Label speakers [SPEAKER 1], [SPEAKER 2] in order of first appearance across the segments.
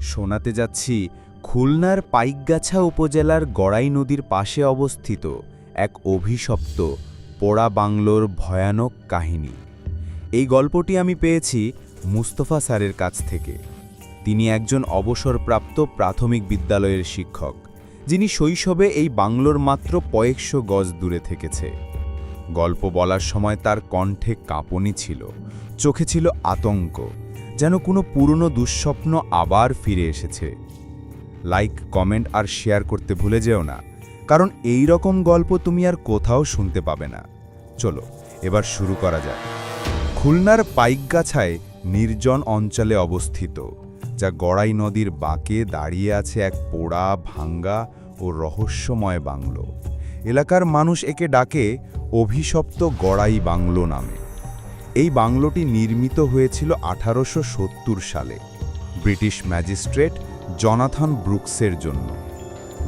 [SPEAKER 1] শোনাতে যাচ্ছি খুলনার পাইকগাছা উপজেলার গড়াই নদীর পাশে অবস্থিত এক অভিশপ্ত পোড়া বাংলোর ভয়ানক কাহিনী। এই গল্পটি আমি পেয়েছি মুস্তফা স্যারের কাছ থেকে। তিনি একজন অবসরপ্রাপ্ত প্রাথমিক বিদ্যালয়ের শিক্ষক, যিনি শৈশবে এই বাংলোর মাত্র কয়েকশো গজ দূরে থেকেছে। গল্প বলার সময় তার কণ্ঠে কাঁপনি ছিল, চোখে ছিল আতঙ্ক। যেন কোনো পুরনো দুঃস্বপ্ন আবার ফিরে এসেছে। লাইক কমেন্ট আর শেয়ার করতে ভুলে যেও না, কারণ এই রকম গল্প তুমি আর কোথাও শুনতে পাবে না। চলো, এবার শুরু করা যাক। খুলনার পাইকগাছায় নির্জন অঞ্চলে অবস্থিত, যা গড়াই নদীর বাঁকে দাঁড়িয়ে আছে এক পোড়া, ভাঙ্গা ও রহস্যময় বাংলো। এলাকার মানুষ একে ডাকে অভিশপ্ত গড়াই বাংলো নামে। এই বাংলোটি নির্মিত হয়েছিল আঠারোশো সত্তর সালে ব্রিটিশ ম্যাজিস্ট্রেট জনাথন ব্রুকসের জন্য।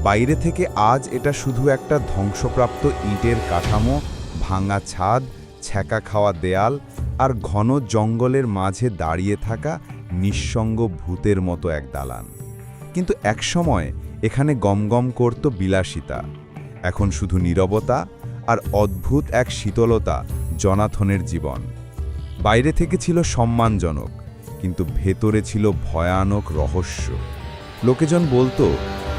[SPEAKER 1] বাইরে থেকে আজ এটা শুধু একটা ধ্বংসপ্রাপ্ত ইটের কাঠামো, ভাঙা ছাদ, ছ্যাঁকা খাওয়া দেয়াল আর ঘন জঙ্গলের মাঝে দাঁড়িয়ে থাকা নিঃসঙ্গ ভূতের মতো এক দালান। কিন্তু একসময় এখানে গমগম করত বিলাসিতা। এখন শুধু নীরবতা আর অদ্ভুত এক শীতলতা জনাথনের জীবন। বাইরে থেকে ছিল সম্মানজনক, কিন্তু ভেতরে ছিল ভয়ানক রহস্য। লোকেজন বলতো,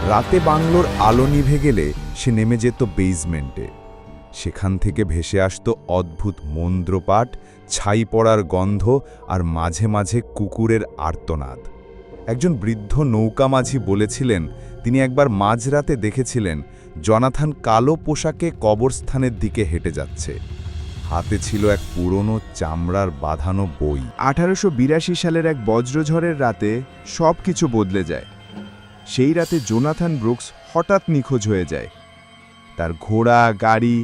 [SPEAKER 1] রাতে বাংলোর আলো নিভে গেলে সে নেমে যেত বেজমেন্টে সেখান থেকে ভেসে আসতো অদ্ভুত মন্দ্রপাঠ ছাই পড়ার গন্ধ আর মাঝে মাঝে কুকুরের আর্তনাদ। একজন বৃদ্ধ নৌকা মাঝি বলেছিলেন, তিনি একবার মাঝরাতে দেখেছিলেন, জনাথান কালো পোশাকে কবরস্থানের দিকে হেঁটে যাচ্ছে। হাতে ছিল এক পুরনো চামড়ার বাঁধানো বই।
[SPEAKER 2] আঠারোশো বিরাশি সালের এক বজ্রঝড়ের রাতে সব কিছু বদলে যায়। সেই রাতে জোনাথান ব্রুকস হঠাৎ নিখোঁজ হয়ে যায়। তার ঘোড়া, গাড়ি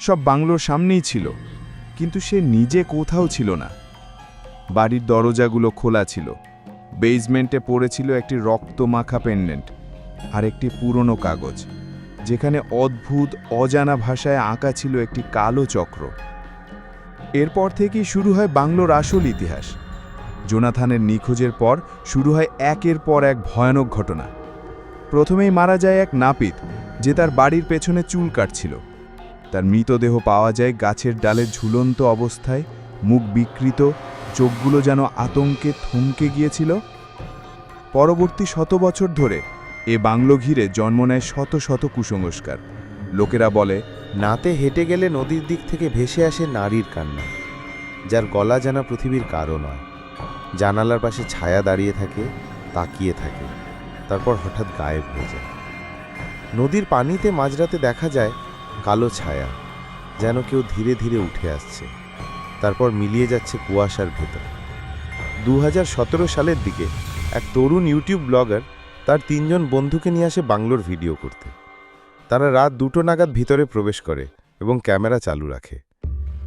[SPEAKER 2] সব বাংলোর সামনেই ছিল, কিন্তু সে নিজে কোথাও ছিল না। বাড়ির দরজাগুলো খোলা ছিল। বেসমেন্টে পড়েছিল একটি রক্তমাখা পেন্ডেন্ট আর একটি পুরনো কাগজ, যেখানে অদ্ভুত, অজানা ভাষায় আঁকা ছিল একটি কালো চক্র। এরপর থেকেই শুরু হয় বাংলোর আসল ইতিহাস। জোনাথানের নিখোঁজের পর শুরু হয় একের পর এক ভয়ানক ঘটনা। প্রথমেই মারা যায় এক নাপিত, যে তার বাড়ির পেছনে চুল কাটছিল। তার মৃতদেহ পাওয়া যায় গাছের ডালে ঝুলন্ত অবস্থায়, মুখ বিকৃত, চোখগুলো যেন আতঙ্কে থমকে গিয়েছিল। পরবর্তী শত বছর ধরে এ বাংলো ঘিরে জন্ম নেয় শত শত কুসংস্কার। লোকেরা বলে
[SPEAKER 3] নাতে হেঁটে গেলে নদীর দিক থেকে ভেসে আসে নারীর কান্না, যার গলা জানা পৃথিবীর কারও নয়। জানালার পাশে ছায়া দাঁড়িয়ে থাকে, তাকিয়ে থাকে, তারপর হঠাৎ গায়েব হয়ে যায়। নদীর পানিতে মাঝরাতে দেখা যায় কালো ছায়া, যেন কেউ ধীরে ধীরে উঠে আসছে, তারপর মিলিয়ে যাচ্ছে কুয়াশার ভেতর। দু হাজার সতেরো সালের দিকে এক তরুণ ইউটিউব ব্লগার তার তিনজন বন্ধুকে নিয়ে আসে বাংলোর ভিডিও করতে। তারা রাত দুটো নাগাদ ভিতরে প্রবেশ করে এবং ক্যামেরা চালু রাখে।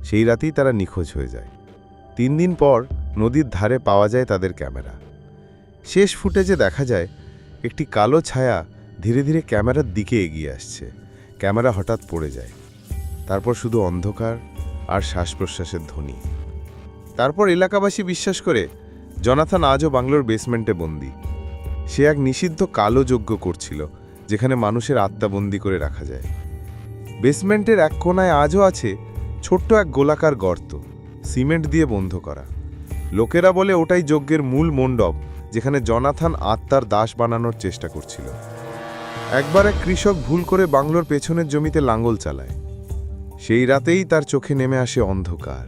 [SPEAKER 3] সেই রাতেই তারা নিখোঁজ হয়ে যায়। তিন দিন পর নদীর ধারে পাওয়া যায় তাদের ক্যামেরা। শেষ ফুটেজে দেখা যায়, একটি কালো ছায়া ধীরে ধীরে ক্যামেরার দিকে এগিয়ে আসছে। ক্যামেরা হঠাৎ পড়ে যায়। তারপর শুধু অন্ধকার আর শ্বাস প্রশ্বাসের ধ্বনি। তারপর এলাকাবাসী বিশ্বাস করে, জনাথান আজও বাংলোর বেসমেন্টে বন্দি। সে এক নিষিদ্ধ কালো যজ্ঞ করছিল যেখানে মানুষের আত্মাবন্দি করে রাখা যায়। বেসমেন্টের এক কোনায় আজও আছে ছোট্ট এক গোলাকার গর্ত, সিমেন্ট দিয়ে বন্ধ করা। লোকেরা বলে ওটাই যজ্ঞের মূল মণ্ডপ, যেখানে জনাথান আত্মার দাস বানানোর চেষ্টা করছিল। একবার এক কৃষক ভুল করে বাংলোর পেছনের জমিতে লাঙ্গল চালায়। সেই রাতেই তার চোখে নেমে আসে অন্ধকার।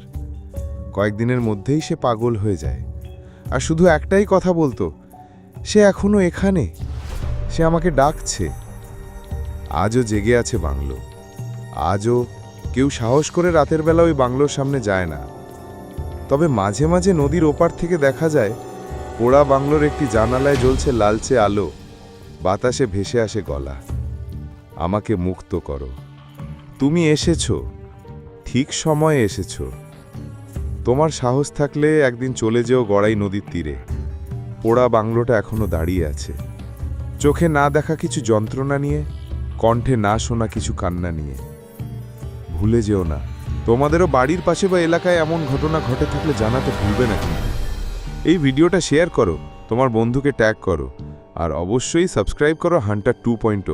[SPEAKER 3] কয়েকদিনের মধ্যেই সে পাগল হয়ে যায়। আর শুধু একটাই কথা বলতো, সে এখনও এখানে? সে আমাকে ডাকছে। আজও জেগে আছে বাংলো। আজও কেউ সাহস করে রাতের বেলা ওই বাংলোর সামনে যায় না। তবে মাঝে মাঝে নদীর ওপার থেকে দেখা যায়, পোড়া বাংলোর একটি জানালায় জ্বলছে লালচে আলো, বাতাসে ভেসে আসে গলা। আমাকে মুক্ত করো। তুমি এসেছ, ঠিক সময়ে এসেছ। তোমার সাহস থাকলে একদিন চলে যেও গড়াই নদীর তীরে। পোড়া বাংলোটা এখনও দাঁড়িয়ে আছে। চোখে না দেখা কিছু যন্ত্রণা নিয়ে, কণ্ঠে না শোনা কিছু কান্না নিয়ে। ভুলে যেও না, তোমাদেরও বাড়ির পাশে বা এলাকায় এমন ঘটনা ঘটে থাকলে জানাতে ভুলবে না কিন্তু। এই ভিডিওটা শেয়ার করো, তোমার বন্ধুকে ট্যাগ করো,
[SPEAKER 1] আর অবশ্যই সাবস্ক্রাইব করো হান্টার টু পয়েন্ট